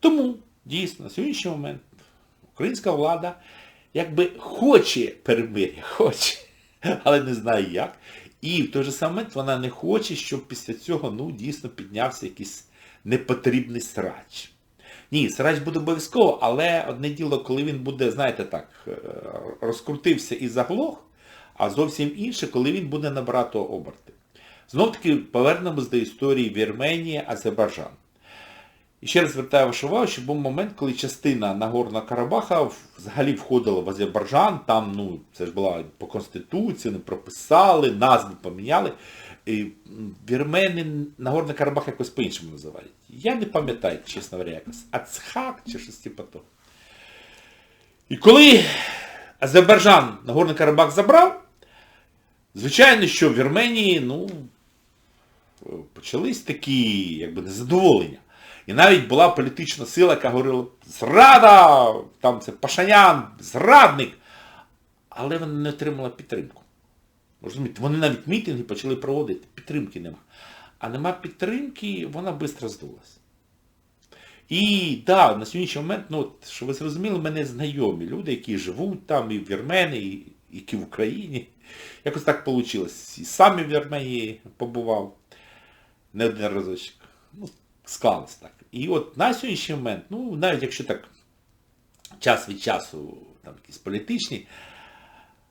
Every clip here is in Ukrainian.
Тому, дійсно, на сьогоднішній момент українська влада якби хоче перемир'я, хоче, але не знає як. І в той же самий момент вона не хоче, щоб після цього ну, дійсно піднявся якийсь непотрібний срач. Ні, срач буде обов'язково, але одне діло, коли він буде, знаєте так, е, розкрутився і заглох, а зовсім інше, коли він буде набрати оберти. Знов таки повернемось до історії Вірменії, Азербайджан. І ще раз звертаю вашу увагу, що був момент, коли частина Нагорного Карабаха взагалі входила в Азербайджан, там, ну, це ж була по Конституції, не прописали, назву поміняли. І вірмени Нагорний Карабах якось по-іншому називають. Я не пам'ятаю, чесно говоря, якось. Ацхак чи щось типу того. І коли Азербайджан Нагорний Карабах забрав, звичайно, що в Вірменії, ну, почались такі, якби, незадоволення. І навіть була політична сила, яка говорила, зрада, там це Пашанян, зрадник. Але вона не отримала підтримку. Розумієте, вони навіть мітинги почали проводити, підтримки нема. А нема підтримки, вона швидко здулась. І так, да, на сьогоднішній момент, ну, от, що ви зрозуміли, мене знайомі люди, які живуть там, і в Вірменії, які в Україні. Якось так вийшло. І сам я в Вірменії побував не один разочок. Ну, склалось так. І от на сьогоднішній момент, ну, навіть якщо так час від часу, там якісь політичні,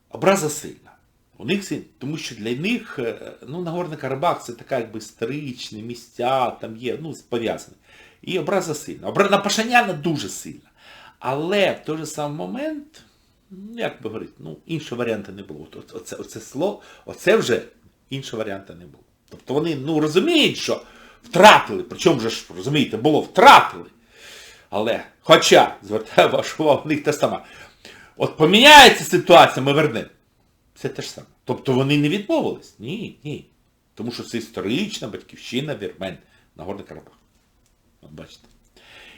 образа сильна. У них тому що для них, е, ну, Нагорний Карабах це така якби історичні місця, там є, ну, пов'язані. І образа сильна. Образа Пашаняна дуже сильна. Але в той же самий момент, ну, як би говорити, ну, іншого варіанту не було. От, оце, оце слово, оце вже іншого варіанту не було. Тобто вони, ну, розуміють, що втратили, причому же ж, розумієте, було втратили. Але, хоча, звертаю вашу увагу, в них те саме. От поміняється ситуація, ми вернемо. Це те ж саме. Тобто вони не відмовились? Ні, ні. Тому що це історична батьківщина Вірмен, Нагорний Карабах. От бачите.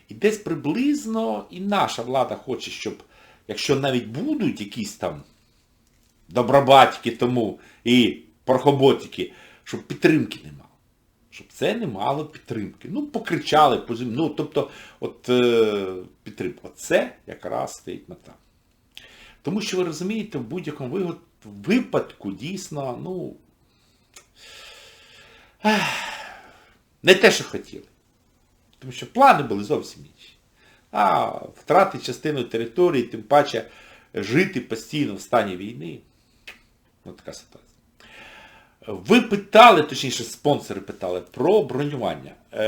І десь приблизно і наша влада хоче, щоб, якщо навіть будуть якісь там добробатьки тому і порхоботики, щоб підтримки не мало. Щоб це не мало підтримки. Ну, покричали по землі. Ну, тобто, от е, підтримка. Оце якраз стоїть мета. Тому що ви розумієте, в будь-якому випадку дійсно, ну, не те, що хотіли. Тому що плани були зовсім інші. А втрати частину території, тим паче жити постійно в стані війни. Ось така ситуація. Ви питали, точніше спонсори питали про бронювання. Е,